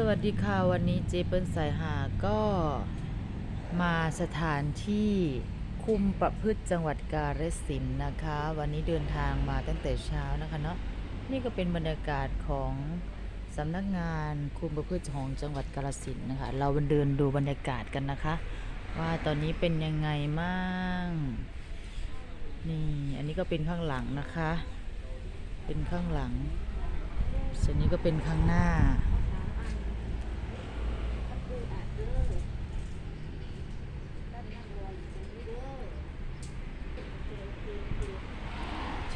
สวัสดีค่ะ วันนี้เจเปิลสายหาก็มาสถานที่คุมประพฤติจังหวัดกาฬสินธุ์นะคะ วันนี้เดินทางมาตั้งแต่เช้านะคะเนาะนี่ก็เป็นบรรยากาศของสำนักงานคุมประพฤติของจังหวัดกาฬสินธุ์นะคะ เราเดินดูบรรยากาศกันนะคะ ว่าตอนนี้เป็นยังไงมั่งนี่อันนี้ก็เป็นข้างหลังนะคะ เป็นข้างหลังส่วนนี้ก็เป็นข้างหน้า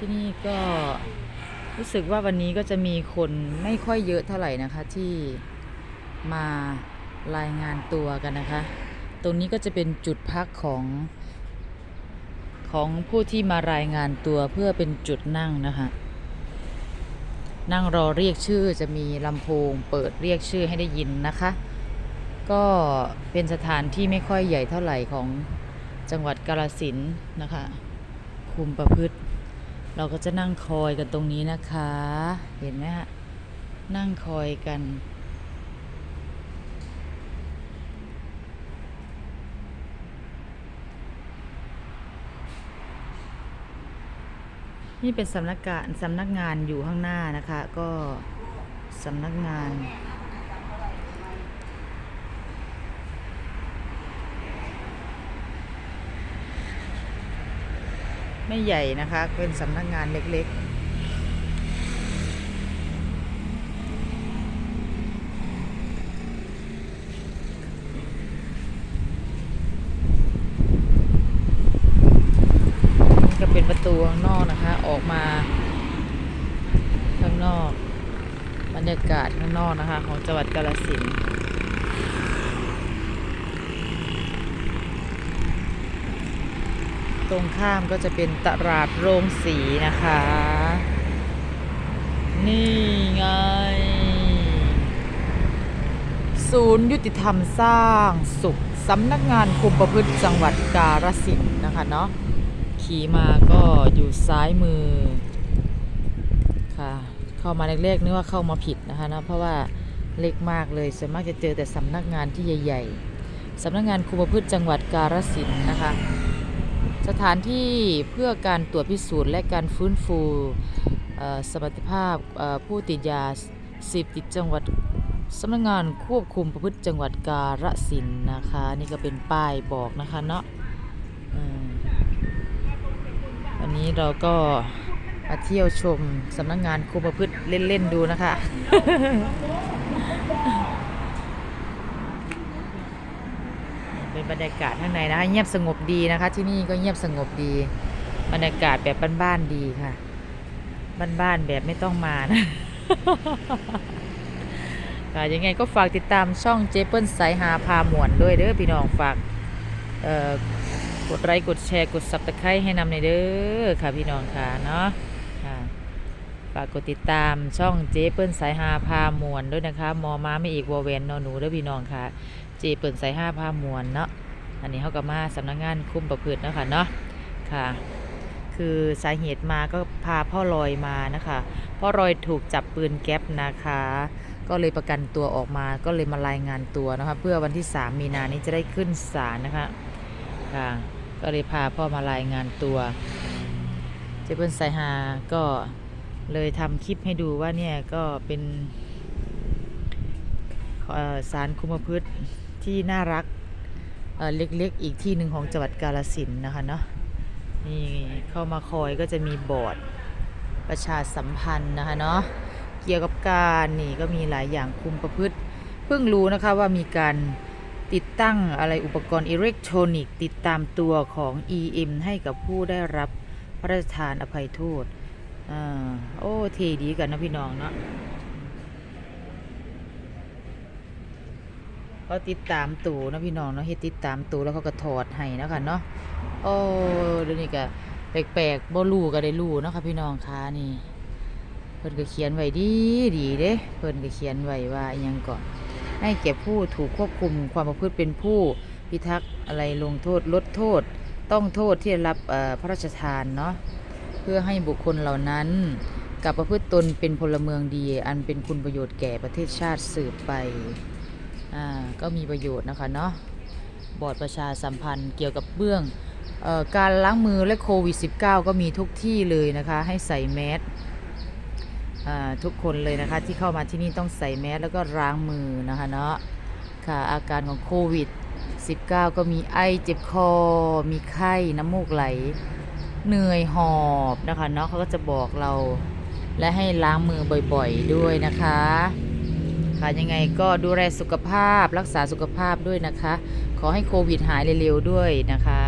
ที่นี่ก็รู้สึกว่าวันนี้ก็จะมีคนไม่ค่อยเยอะเท่าไหร่นะคะที่มารายงานตัวกันนะคะ ตรงนี้ก็จะเป็นจุดพักของของผู้ที่มารายงานตัวเพื่อเป็นจุดนั่งนะคะ นั่งรอเรียกชื่อจะมีลำโพงเปิดเรียกชื่อให้ได้ยินนะคะ ก็เป็นสถานที่ไม่ค่อยใหญ่เท่าไหร่ของจังหวัดกาฬสินนะคะ คุมประพฤติ เราก็จะนั่งคอยกันตรงนี้นะคะ เห็นไหมฮะ นั่งคอยกัน นี่เป็นสำนักงานสำนักงานอยู่ข้างหน้านะคะ ก็สำนักงาน ไม่ใหญ่นะคะ เป็นสำนักงานเล็กๆเป็นประตูข้างนอกนะคะ ออกมาข้างนอก บรรยากาศข้างนอกนะคะ ของจังหวัดกาฬสินธุ์ ตรงข้ามก็จะเป็นตลาดโรงสีนะคะ นี่ไง ศูนย์ยุติธรรมสร้างสุขสำนักงานคุมประพฤติจังหวัดกาฬสินธุ์นะคะเนาะขี่มาก็อยู่ซ้ายมือค่ะเข้ามาเล็กๆนึกว่าเข้ามาผิดนะคะเนาะเพราะว่าเล็กมากเลยส่วนมากจะเจอแต่สำนักงานที่ใหญ่ ๆสำนักงานคุมประพฤติจังหวัดกาฬสินธุ์นะคะ สถานที่เพื่อการตรวจพิสูจน์และการฟื้นฟูสมรรถภาพผู้ติดยาเสพติดจังหวัดสำนักงานควบคุมประพฤติจังหวัดกาฬสินธุ์นะคะ นี่ก็เป็นป้ายบอกนะคะเนาะวันนี้เราก็มาเที่ยวชมสำนักงานคุมประพฤติเล่น ๆ ดูนะคะ เป็น บรรยากาศข้างในนะคะเงียบสงบดีนะคะ ที่นี่ก็เงียบสงบดี บรรยากาศแบบบ้านๆดีค่ะ บ้านๆแบบไม่ต้องมานะค่ะยังไงก็ฝากติดตามช่องเจเปิลสายหาพาหมวนด้วยเด้อพี่น้องฝากกดไลค์กดแชร์กดซับสไครต์ให้นำในอยเด้อค่ะพี่น้องค่ะเนาะฝากกดติดตามช่องเจเปิลสายหาพาหมวนด้วยนะคะมอม้าไม่อีกวอแวนนอหนูเด้อพี่น้องค่ะ เจเปิลสายห้าพามวลเนาะอันนี้เขาก็มาสำนักงานคุ้มประพฤติเนาะคะเนาะค่ะ คือสาเหตุมาก็พาพ่อลอยมานะคะพ่อลอยถูกจับปืนแก๊ปนะคะ ก็เลยประกันตัวออกมาก็เลยมารายงานตัวนะคะเพื่อวันที่ 3 มีนานี้จะได้ขึ้นศาลนะคะค่ะก็เลยพาพ่อมารายงานตัว เจเปิลสายฮาก็เลยทำคลิปให้ดูว่าเนี่ยก็เป็น สารคุมพฤติที่น่ารักเเล็กๆ อีกที่หนึ่งของจังหวัดกาฬสินนะคะเนาะนี่เข้ามาคอยก็จะมีบอร์ดประชาสัมพันธ์นะคะเนาะเกี่ยวกับการนี่ก็มีหลายอย่างคุมประพฤติ เพิ่งรู้นะคะว่ามีการติดตั้งอะไรอุปกรณ์อิเล็กทรอนิกส์ติดตามตัวของ EM ให้กับผู้ได้รับพระราชทานอภัยโทษอ่าโอ้เทดีกันนะพี่น้องเนาะ เขาติดตามตูนะพี่น้องเนาะเฮ็ดติดตามตูแล้วเขาก็ถอดให้นะคะเนาะโอ้เดี๋ยวนี้ก็แปลกๆบ่รู้ก็ได้รู้นะคะพี่น้องคะนี่ เพิ่นก็เขียนไว้ดีดีเด้เพิ่นก็เขียนไว้ว่าอิหยังก่อนให้แก่ผู้ถูกควบคุมความประพฤติเป็นผู้พิทักษ์อะไรลงโทษลดโทษ ต้องโทษที่รับพระราชทานเนาะเพื่อให้บุคคลเหล่านั้นกับประพฤติตนเป็นพลเมืองดี อันเป็นคุณประโยชน์แก่ประเทศชาติสืบไป อ่าก็มีประโยชน์นะคะเนาะบอร์ดประชาสัมพันธ์เกี่ยวกับเรื่องออการล้างมือและโควิด -19 ก็มีทุกที่เลยนะคะ ให้ใส่แมสทุกคนเลยนะคะที่เข้ามาที่นี่ต้องใส่แมสแล้วก็ล้างมือนะคะเนาะค่ะอาการของโควิด 19 ก็มีไอเจ็บคอ มีไข้น้ำมูกไหล เหนื่อยหอบนะคะเนาะเขาก็จะบอกเราและให้ล้างมือบ่อยๆด้วยนะคะ ค่ะยังไงก็ดูแลสุขภาพรักษาสุขภาพด้วยนะคะ ขอให้โควิดหายเร็วๆด้วยนะคะ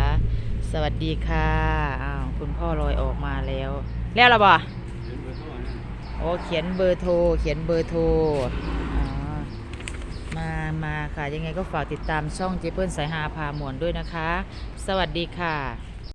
สวัสดีค่ะอ้าวคุณพ่อลอยออกมาแล้ว แล้วหรอบ่โอ้เขียนเบอร์โทรเขียนเบอร์โทรมามาค่ะ ยังไงก็ฝากติดตามช่องเจเปิลสายฮาพาหมวนด้วยนะคะ สวัสดีค่ะ